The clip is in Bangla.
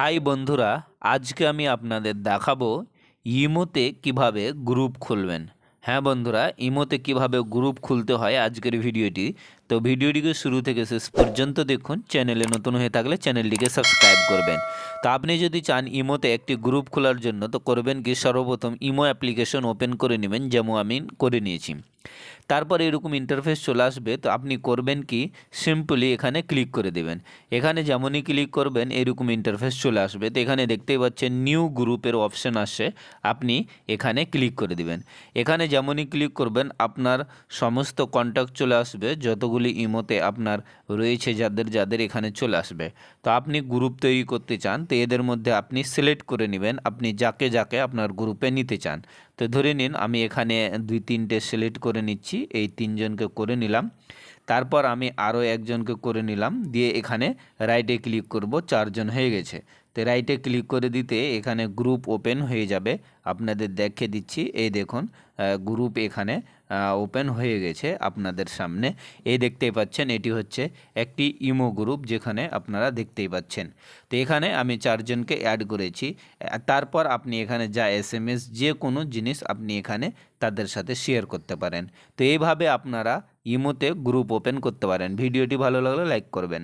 হাই বন্ধুরা, আজকে আমি আপনাদের দেখাবো ইমোতে কীভাবে গ্রুপ খুলবেন। হ্যাঁ বন্ধুরা, ইমোতে কীভাবে গ্রুপ খুলতে হয় আজকের ভিডিওটি। তো ভিডিওটিকে শুরু থেকে শেষ পর্যন্ত দেখুন, চ্যানেলে নতুন হয়ে থাকলে চ্যানেলটিকে সাবস্ক্রাইব করবেন। তো আপনি যদি চান ইমোতে একটি গ্রুপ খোলার জন্য, তো করবেন কি সর্বপ্রথম ইমো অ্যাপ্লিকেশন ওপেন করে নেবেন, যেমন আমি করে নিয়েছি। তারপর এরকম ইন্টারফেস চলে আসবে, তো আপনি করবেন কি, সিম্পলি এখানে ক্লিক করে দেবেন। এখানে যেমনই ক্লিক করবেন, এরকম ইন্টারফেস চলে আসবে। তো এখানে দেখতেই পাচ্ছেন নিউ গ্রুপের অপশন আসে, আপনি এখানে ক্লিক করে দিবেন। এখানে যেমনই ক্লিক করবেন, আপনার সমস্ত কন্ট্যাক্ট চলে আসবে, যতগুলি ইমোতে আপনার রয়েছে যাদের যাদের এখানে চলে আসবে। তো আপনি গ্রুপ তৈরি করতে চান, তো এদের মধ্যে আপনি সিলেক্ট করে নেবেন, আপনি যাকে যাকে আপনার গ্রুপে নিতে চান। তো ধরে নিন, আমি এখানে দুই, তিনটে সিলেক্ট করে নিচ্ছি, এই তিনজনকে করে নিলাম। তারপর আমি আরও একজনকে করে নিলাম, দিয়ে এখানে রাইটে ক্লিক করব, চারজন হয়ে গেছে। তো রাইটে ক্লিক করে দিতে এখানে গ্রুপ ওপেন হয়ে যাবে। আপনাদের দেখে দিচ্ছি, এই দেখুন গ্রুপ এখানে ওপেন হয়ে গেছে আপনাদের সামনে। এই দেখতেই পাচ্ছেন, এটি হচ্ছে একটি ইমো গ্রুপ যেখানে আপনারা দেখতেই পাচ্ছেন। তো এখানে আমি চারজনকে অ্যাড করেছি। তারপর আপনি এখানে যা এস এম এস যে কোনো জিনিস আপনি এখানে তাদের সাথে শেয়ার করতে পারেন। তো এইভাবে আপনারা ইমোতে গ্রুপ ওপেন করতে পারেন। ভিডিওটি ভালো লাগলে লাইক করবেন।